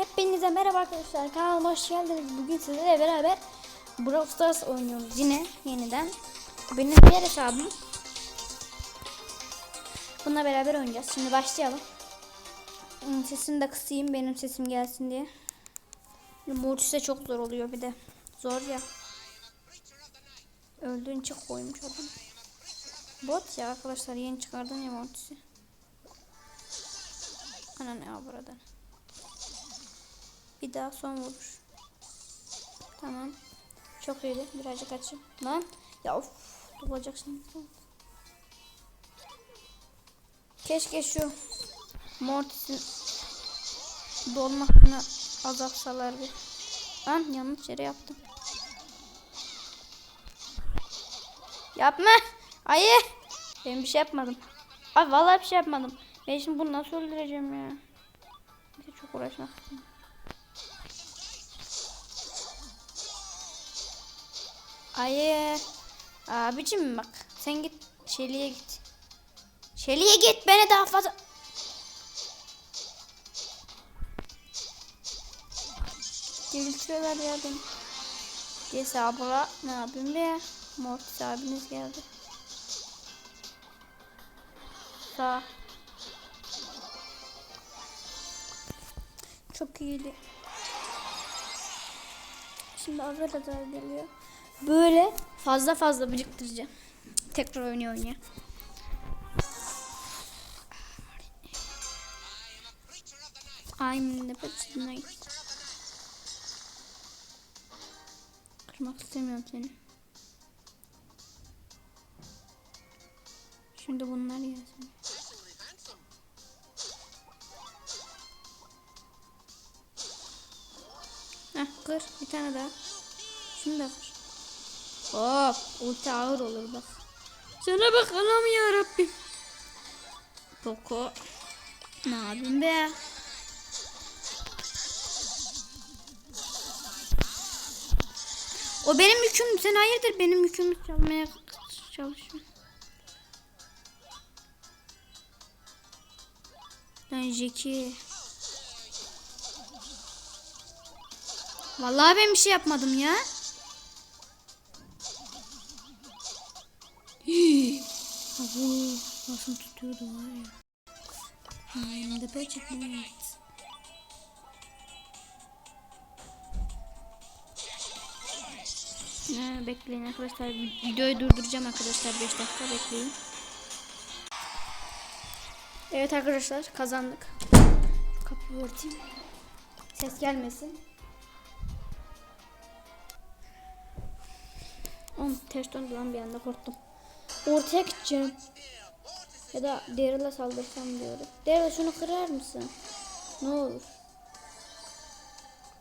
Hepinize merhaba arkadaşlar. Kanalıma hoş geldiniz. Bugün sizlerle beraber Brawl Stars oynuyoruz yine yeniden. Benim diğer hesabım. Bununla beraber oynayacağız. Şimdi başlayalım. Hmm, Sesini de kısayım benim sesim gelsin diye. Mortis'e çok zor oluyor bir de. Zor ya. Öldüğün için koymuş adam. Bot ya arkadaşlar yeni çıkardım ya Mortis'i. Ana ne ya buradan. Bir daha son vuruş. Tamam. Çok iyiydi. Birazcık açayım. Lan. Ya of. Dolacak şimdi. Keşke şu Mortis'in dolmasını azaltsalar bir. Lan yanlış yere yaptım. Yapma. Ayı. Ben bir şey yapmadım. Abi vallahi bir şey yapmadım. Ben şimdi bunu nasıl öldüreceğim ya? Neyse, Çok uğraşmak istemiyorum. Ayı. Abicim bak. Sen git. Şeli'ye git. Şeli'ye git. Beni daha fazla... Delirtiyorlar ya beni. Abla. Ne yapayım be? Mortis abiniz geldi. Sağ. Çok iyiydi. Şimdi azar geliyor. Böyle fazla fazla biriktireceğim. Tekrar oynuyor oynaya. I'm the best night. Kırmak istemiyorum seni. Şimdi bunlar gelsin. Heh kır bir tane daha. Şunu da kır. Hop ulti ağır olur bak. Sana bak anam ya Rabbim. Poco. Ne yapayım be? O benim yüküm. Sen hayırdır benim yükümü çalmaya çalışıyorsun. Lan Jackie. Vallahi ben bir şey yapmadım ya. Nasıl tutuyordu var ya. Hem de peçetler. Ne bekleyin arkadaşlar. Videoyu durduracağım arkadaşlar 5 dakika bekleyin. Evet arkadaşlar kazandık. Kapıyı örteyim. Ses gelmesin. Oğlum ters döndü lan bir anda korktum. Ortaya gideceğim. Ya da Daryl'a saldırsam diyorum. Daryl şunu kırar mısın? Ne olur.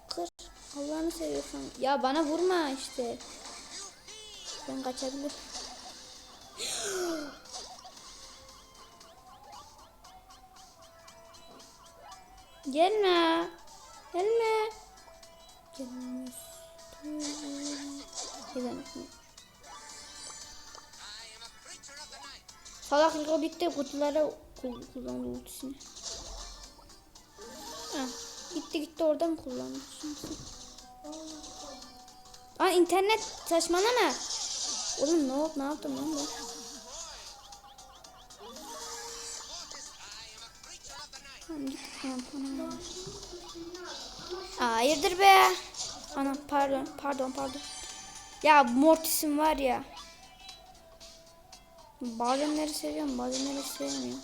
Kır. Allah'ını seviyorsan. Ya bana vurma işte. Ben kaçabilirim. Gelme. Gelme. Gelmez. Gelmez. Salak Rico bitti kutulara kul- kullandı ultisini. Gitti gitti orada mı kullandı? Aa internet saçmalama. Oğlum ne oldu ne yaptım lan ben? Hayırdır be? Anam pardon pardon pardon. Ya Mortis'im var ya. Bazenleri seviyorum bazenleri sevmiyorum.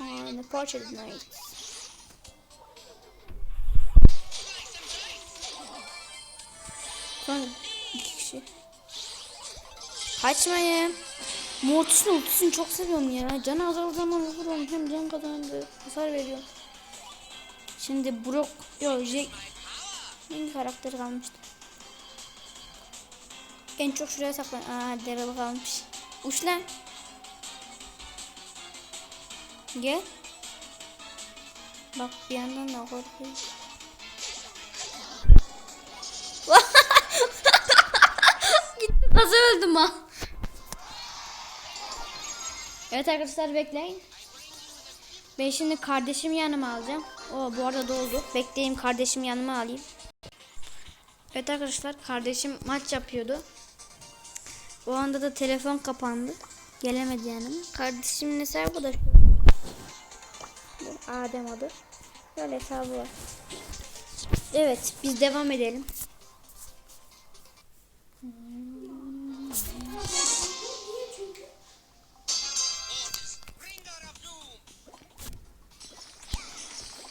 Aa, ne parça night. Son iki kişi. Kaçmayın. Mortis'in ultisini çok seviyorum ya. Can azal zaman vuruyorum. Hem can kazandı. Hasar veriyorum. Şimdi Brock, yok Jack. Hangi karakter kalmıştı? En çok şuraya saklan. Aa Daryl kalmış. Uç lan. Gel. Bak bir yandan da korkuyor. Gitti nasıl öldüm ha? Evet arkadaşlar bekleyin. Ben şimdi kardeşimi yanıma alacağım. O bu arada doldu. Bekleyeyim kardeşimi yanıma alayım. Evet arkadaşlar kardeşim maç yapıyordu. O anda da telefon kapandı. Gelemedi yanıma. Kardeşimin hesabı da şu. Bu Adem adı. Böyle hesabı var. Evet biz devam edelim.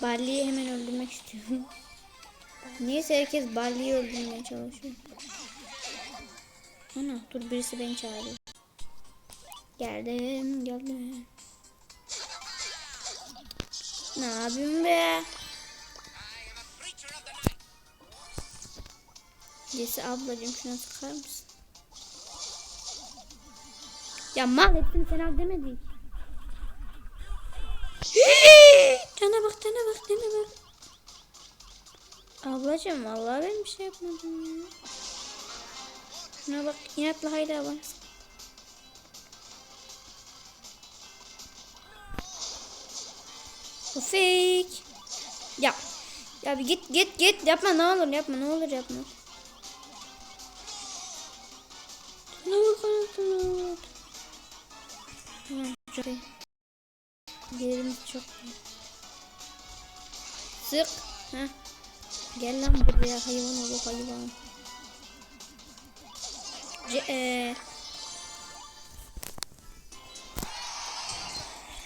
Barley'i hemen öldürmek istiyorum. Niyeyse herkes Barley'i öldürmeye çalışıyor. Ana dur birisi beni çağırıyor. Geldim geldim. Ne yapıyorsun be? Jesse ablacığım şuna sıkar mısın? Ya mal ettim sen al demedik. Cana bak cana bak cana bak. Ablacığım vallahi ben bir şey yapmadım ya. Şuna bak inatla hayda bak. Bu fake. Ya. Ya bir git git git yapma ne olur yapma ne olur yapma. Ne olur çok iyi. Yerimiz çok iyi. Sık. Heh. Gel lan buraya hayvan ol hayvan. Ee.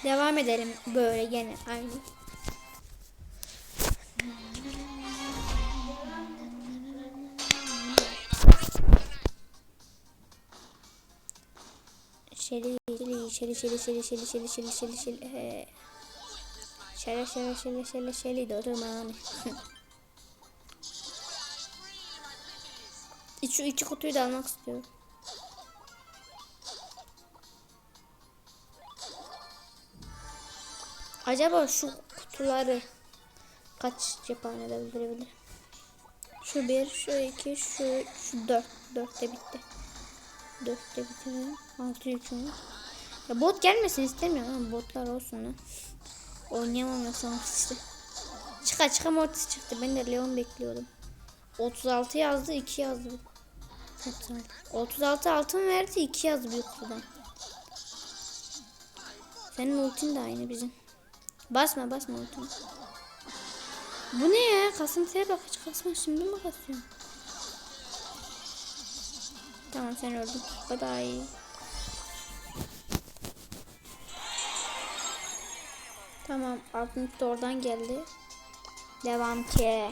Devam edelim böyle gene aynı. Şeli şeli şeli şeli şeli şeli şeli şeli şeli şeli he. Şeli şeli şeli şeli şeli dodurman. Şu iki kutuyu da almak istiyorum. Acaba şu kutuları kaç cephanede öldürebilir? Şu bir, şu iki, şu, şu dört. Dörtte bitti. Dörtte bitirelim. Altı yükümüz. Ya bot gelmesin istemiyorum ama botlar olsun lan. Oynayamam yoksa işte. Çıka çıka Mortis çıktı. Ben de Leon bekliyordum. 36 yazdı 2 yazdı. 36. 36 altın verdi 2 yazdı büyük kutudan. Senin ultin de aynı bizim. Basma basma ultini. Bu ne ya? Kasıntıya bak hiç kasma şimdi mi kasıyorum? Tamam sen öldün. Bye bye. Tamam altın da oradan geldi. Devam ki.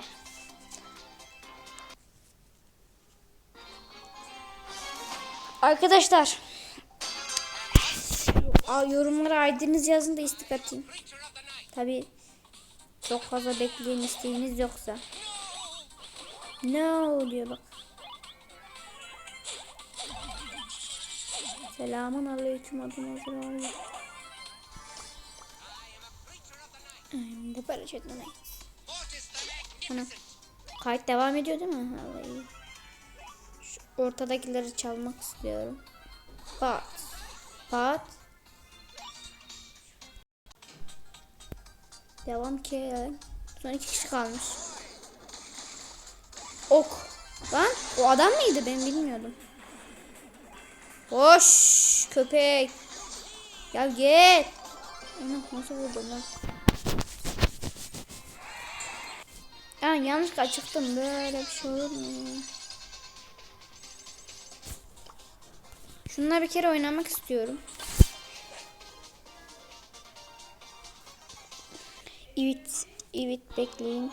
Arkadaşlar. Yorumlara ID'nizi yazın da istek atayım. Tabi çok fazla bekleyen isteğiniz yoksa. No diyor bak. Selamun aleyküm adım Azrail. The parachute knight. Ana. Kayıt devam ediyor değil mi? Vallahi. Ortadakileri çalmak istiyorum. Pat. Pat. Devam ki. Son iki kişi kalmış. Ok. Lan o adam mıydı ben bilmiyordum. Hoş köpek. Ya git. Ana, Nasıl vurdun lan? Ya yanlışlıkla çıktım böyle bir şey olur mu? Şununla bir kere oynamak istiyorum. Evet, evet bekleyin.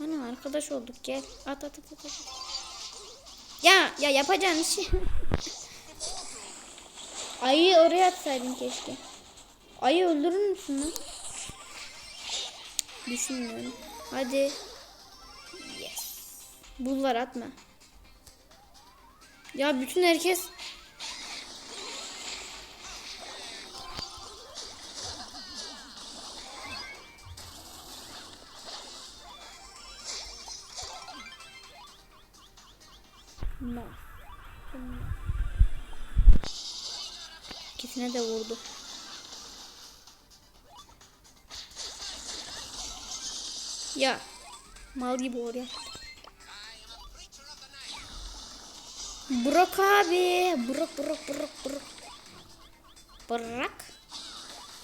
Ana arkadaş olduk gel. At at at at. at. Ya ya yapacağın işi. Ayı oraya atsaydın keşke. Ayı öldürür müsün lan? Düşünmüyorum. Hadi. Yes. Bulvar atma. Ya bütün herkes No. De vurdu. Ya mal gibi oraya. Bırak abi. Bırak bırak bırak bırak. Bırak.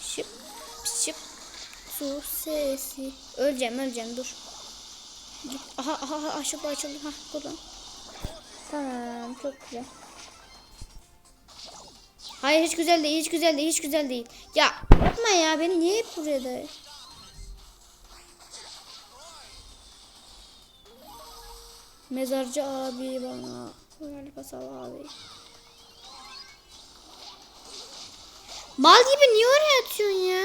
Şıp şıp. Su sesi. Öleceğim öleceğim dur. Git. Aha aha aha aşağı açıldı. Ha buradan. Tamam çok güzel. Hayır hiç güzel değil hiç güzel değil hiç güzel değil. Ya yapma ya beni niye hep buraya? Mezarcı abi bana. Royal Pasal abi. Mal gibi niye oraya atıyorsun ya?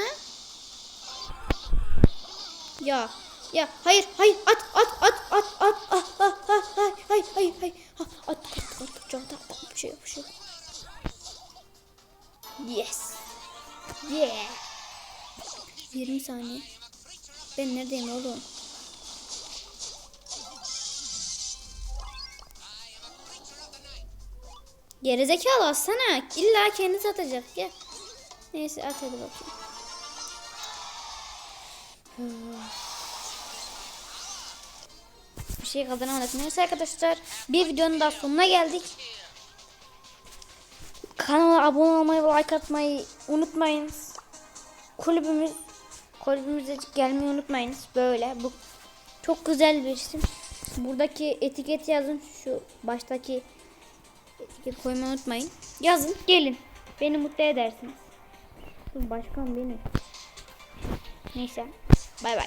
Ya ya hayır hayır at at at at at at at at hayır hayır hayır hayır Ha, at at at çok da bir şey bir şey. Yes. Yeah. 20 saniye. Ben neredeyim oğlum? Gerizekalı atsana. İlla kendisi atacak. Gel. Neyse at hadi bakayım. Bir şey kazanamadık. Neyse arkadaşlar. Bir videonun daha sonuna geldik. Kanala abone olmayı ve like atmayı unutmayınız. Kulübümüz kulübümüze gelmeyi unutmayınız. Böyle bu çok güzel bir isim. Buradaki etiketi yazın. Şu baştaki etiket koymayı unutmayın. Yazın gelin. Beni mutlu edersiniz. Başkan benim. Neyse. Bay bay.